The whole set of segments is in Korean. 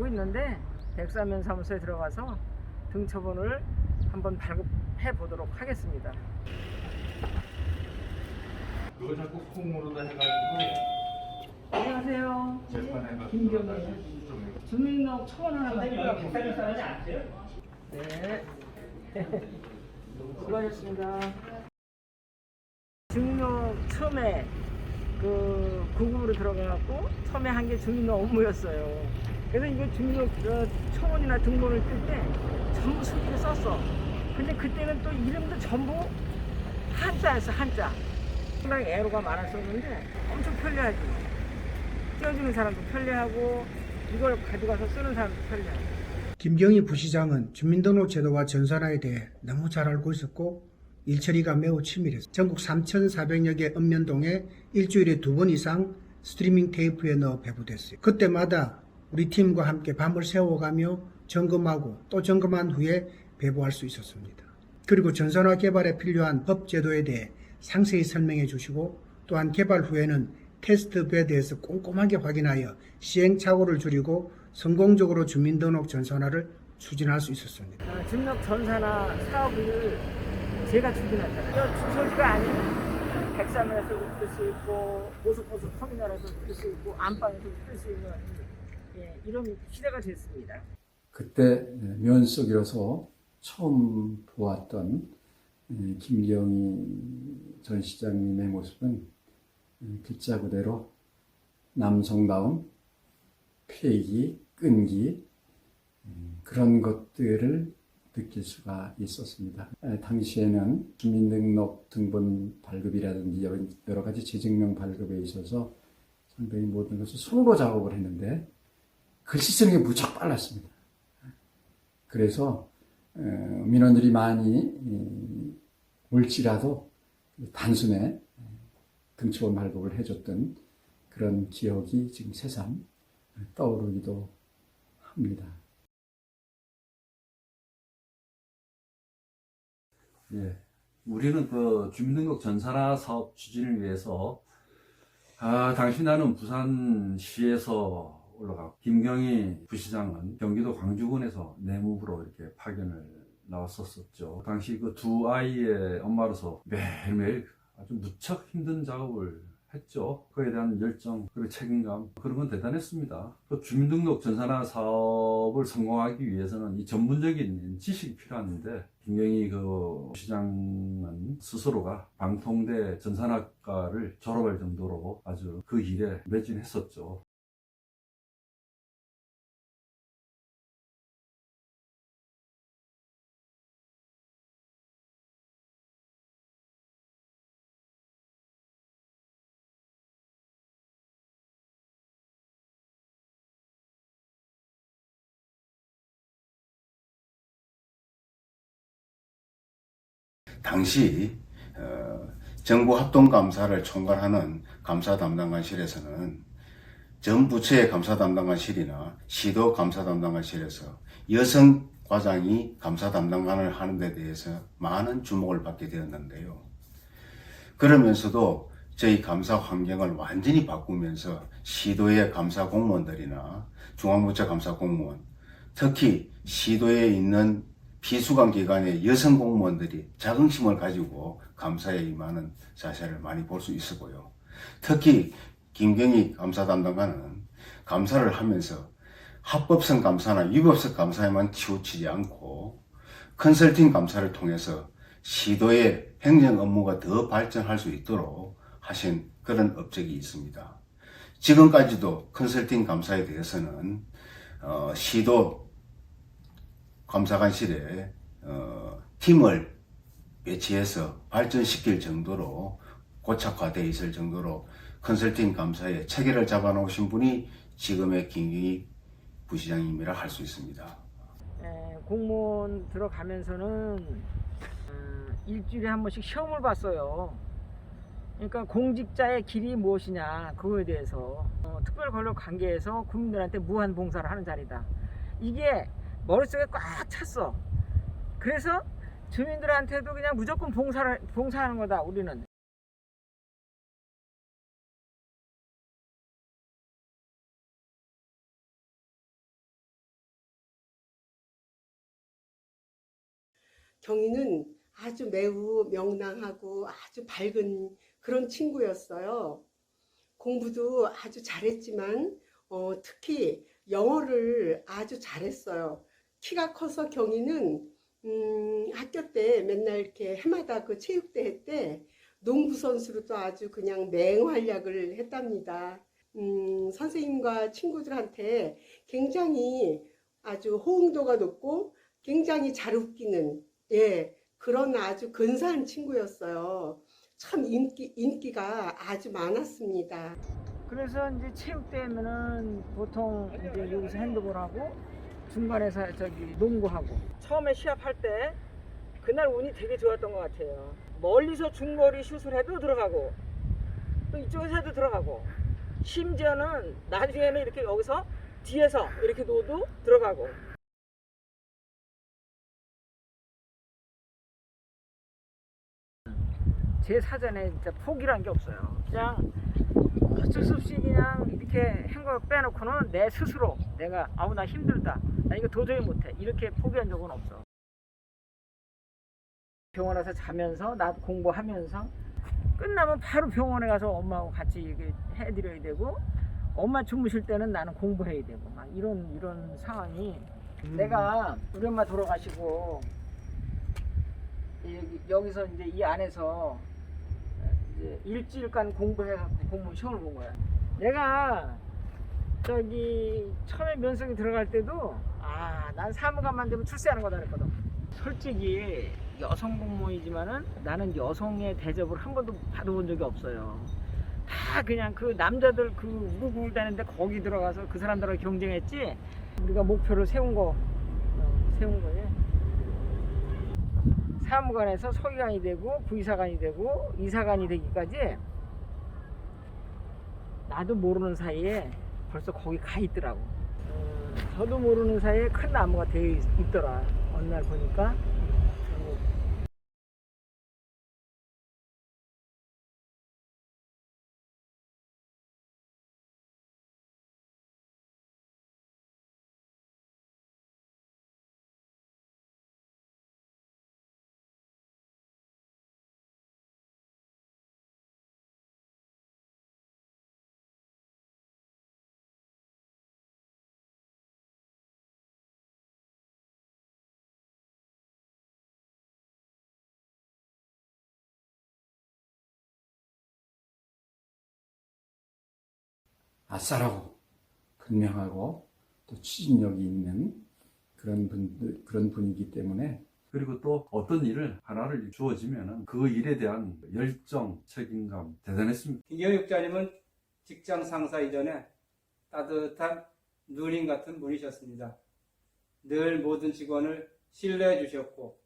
거주하고 있는데 백사면 사무소에 들어가서 등초본을 한번 발급해 보도록 하겠습니다. 그거 자꾸 콩으로다 해가지고 안녕하세요. 재판해가지고 김경희. 좀 주민등록 초원 하나만 필요하고 네. 수고하셨습니다. 등록 처음에 그 구급으로 들어가갖고 처음에 한 게 주민등록 업무였어요. 그래서 이거 주민등록 어, 초원이나 등본을 뜰 때 전부 수기를 썼어. 근데 그때는 또 이름도 전부 한자였어 한자. 상당히 애로가 많았었는데 엄청 편리하지. 띄워주는 사람도 편리하고 이걸 가져가서 쓰는 사람도 편리하고. 김경희 부시장은 주민등록 제도와 전산화에 대해 너무 잘 알고 있었고 일처리가 매우 치밀했습니다. 전국 3,400여 개 읍면동에 일주일에 두 번 이상 스트리밍 테이프에 넣어 배부됐어요. 그때마다 우리 팀과 함께 밤을 새워가며 점검하고 또 점검한 후에 배부할 수 있었습니다. 그리고 전산화 개발에 필요한 법 제도에 대해 상세히 설명해 주시고 또한 개발 후에는 테스트에 대해서 꼼꼼하게 확인하여 시행착오를 줄이고 성공적으로 주민등록 전산화를 추진할 수 있었습니다. 어, 중력 전산화 사업을 제가 추진했잖아요. 주소지가 아닌 백사면에서도 쓸수 있고 고속버스 터미널에서도 쓸수 있고 안방에서도 쓸수 있는 예, 이런 시대가 됐습니다. 그때 면석이라서 처음 보았던 에, 김경희 전 시장님의 모습은 에, 글자 그대로 남성다운 폐기, 끈기 음, 그런 것들을 느낄 수가 있었습니다. 에, 당시에는 주민등록 등본 발급이라든지 여러 가지 재증명 발급에 있어서 상당히 모든 것을 손으로 작업을 했는데 글씨 쓰는 게 무척 빨랐습니다. 그래서 어, 민원들이 많이 이, 올지라도 단숨에 등초원 발급을 해줬던 그런 기억이 지금 새삼 떠오르기도 합니다. 예. 우리는 그 주민등록 전산화 사업 추진을 위해서 아, 당시 나는 부산시에서 올라가고 김경희 부시장은 경기도 광주군에서 내무부로 이렇게 파견을 나왔었었죠. 당시 그 두 아이의 엄마로서 매일매일 아주 무척 힘든 작업을 했죠. 그에 대한 열정, 그리고 책임감, 그런 건 대단했습니다. 그 주민등록 전산화 사업을 성공하기 위해서는 이 전문적인 지식이 필요한데, 김경희 그 시장은 스스로가 방통대 전산학과를 졸업할 정도로 아주 그 일에 매진했었죠. 당시 어, 정부 합동감사를 총괄하는 감사 담당관실에서는 전 부처의 감사 담당관실이나 시도 감사 담당관실에서 여성 과장이 감사 담당관을 하는 데 대해서 많은 주목을 받게 되었는데요. 그러면서도 저희 감사 환경을 완전히 바꾸면서 시도의 감사 공무원들이나 중앙부처 감사 공무원, 특히 시도에 있는 비수감 기관의 여성 공무원들이 자긍심을 가지고 감사에 임하는 자세를 많이 볼 수 있었고요. 특히 김경희 감사 담당관은 감사를 하면서 합법성 감사나 위법성 감사에만 치우치지 않고 컨설팅 감사를 통해서 시도의 행정 업무가 더 발전할 수 있도록 하신 그런 업적이 있습니다. 지금까지도 컨설팅 감사에 대해서는 어, 시도 감사관실에 어, 팀을 배치해서 발전시킬 정도로 고착화되어 있을 정도로 컨설팅 감사에 체계를 잡아놓으신 분이 지금의 김경희 부시장님이라 할 수 있습니다. 에, 공무원 들어가면서는 음, 일주일에 한 번씩 시험을 봤어요. 그러니까 공직자의 길이 무엇이냐 그거에 대해서 어, 특별 권력 관계에서 국민들한테 무한 봉사를 하는 자리다. 이게 머릿속에 꽉 찼어. 그래서 주민들한테도 그냥 무조건 봉사를, 봉사하는 거다, 우리는. 경희는 아주 매우 명랑하고 아주 밝은 그런 친구였어요. 공부도 아주 잘했지만 어, 특히 영어를 아주 잘했어요. 키가 커서 경희는 음, 학교 때 맨날 이렇게 해마다 그 체육대회 때 농구 선수로도 아주 그냥 맹활약을 했답니다. 음, 선생님과 친구들한테 굉장히 아주 호응도가 높고 굉장히 잘 웃기는 예 그런 아주 근사한 친구였어요. 참 인기 인기가 아주 많았습니다. 그래서 이제 체육대회면은 보통 이제 여기서 핸드볼 하고 중간에서 저기 농구하고 처음에 시합할 때 그날 운이 되게 좋았던 것 같아요. 멀리서 중거리 슛을 해도 들어가고 또 이쪽에서 해도 들어가고 심지어는 나중에는 이렇게 여기서 뒤에서 이렇게 놓도 들어가고 제 사전에 진짜 포기란 게 없어요. 그냥 어쩔 수 없이 그냥 이렇게 한거 빼놓고는 내 스스로 내가 아우 나 힘들다. 나 이거 도저히 못해. 이렇게 포기한 적은 없어. 병원 와서 자면서 나도 공부하면서 끝나면 바로 병원에 가서 엄마하고 같이 이렇게 해드려야 되고 엄마 주무실 때는 나는 공부해야 되고 막 이런 이런 상황이 내가 우리 엄마 돌아가시고 여기, 여기서 이제 이 안에서 이제 일주일간 공부해갖고 공무원 시험을 본 거야. 내가 저기 처음에 면접이 들어갈 때도 아, 난 사무관만 되면 출세하는 거다 그랬거든. 솔직히 여성 공무원이지만은 나는 여성의 대접을 한 번도 받아본 적이 없어요. 다 그냥 그 남자들 그 우르르 다니는데 거기 들어가서 그 사람들하고 경쟁했지. 우리가 목표를 세운 거 어, 세운 거지. 사무관에서 서기관이 되고 부이사관이 되고 이사관이 되기까지 나도 모르는 사이에 벌써 거기 가 있더라고. 어, 저도 모르는 사이에 큰 나무가 되어 있- 있더라. 어느 날 보니까. 아싸라고 분명하고 또 추진력이 있는 그런 분 그런 분이기 때문에 그리고 또 어떤 일을 하나를 주어지면은 그 일에 대한 열정, 책임감 대단했습니다. 김경희 국장님은 직장 상사 이전에 따뜻한 누님 같은 분이셨습니다. 늘 모든 직원을 신뢰해 주셨고,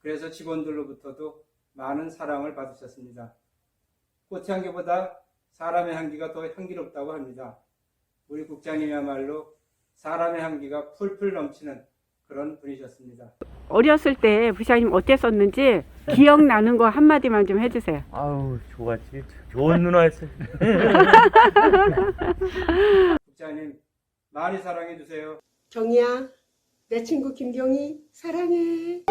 그래서 직원들로부터도 많은 사랑을 받으셨습니다. 꽃 향기보다 사람의 향기가 더 향기롭다고 합니다. 우리 국장님이야말로 사람의 향기가 풀풀 넘치는 그런 분이셨습니다. 어렸을 때 부장님 어땠었는지 기억나는 거 한마디만 좀 해주세요. 아우 좋았지. 좋은 누나였어. 국장님 많이 사랑해 주세요. 경희야, 내 친구 김경희 사랑해.